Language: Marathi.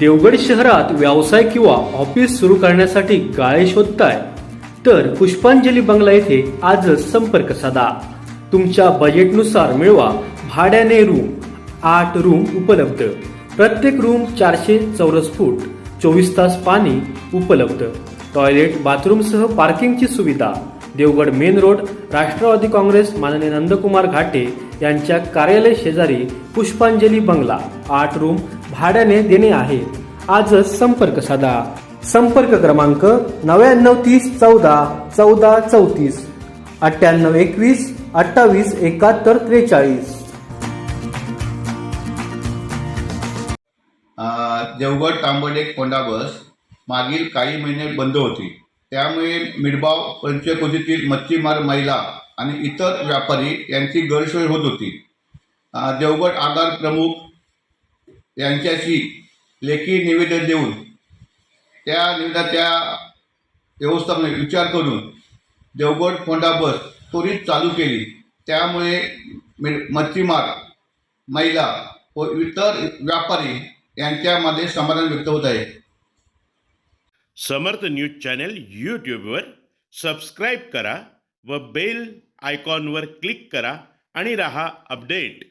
देवगड शहरात व्यवसाय किंवा ऑफिस सुरू करण्यासाठी गाळे शोधताय? तर पुष्पांजली बंगला येथे आजच संपर्क साधा. तुमच्या बजेटनुसार मिळवा भाड्याने रूम आठ रूम उपलब्ध. प्रत्येक रूम चारशे चौरस फूट. चोवीस तास पाणी उपलब्ध. टॉयलेट बाथरूमसह पार्किंगची सुविधा. देवगड मेन रोड राष्ट्रवादी काँग्रेस माननीय नंदकुमार घाटे यांच्या कार्यालय शेजारी पुष्पांजली बंगला. आठ रूम भाड्याने देणे आहे. आजच संपर्क साधा. संपर्क क्रमांक नव्याण्णव तीस चौदा चौदा चौतीस. अठ्ठ्याण्णव एकवीस अठ्ठावीस एकाहत्तर त्रेचाळीस. देवगड तांबडे कोंडा बस. मागील काही महिने बंद होती. त्यामुळे मिडबाव पंचकोशीतील मच्छीमार महिला आणि इतर व्यापारी यांची गैरसोय होत होती. देवगड आगार प्रमुख यांच्याशी लेखी निवेदन देऊन त्या निवेदन त्या व्यवस्थापने विचार करून देवगड फोंडा बस त्वरित चालू केली. त्यामुळे मच्छीमार महिला व इतर व्यापारी यांच्यामध्ये समाधान व्यक्त होत आहे. समर्थ न्यूज चॅनल यूट्यूबवर सबस्क्राईब करा व बेल आयकॉनवर क्लिक करा आणि रहा अपडेट.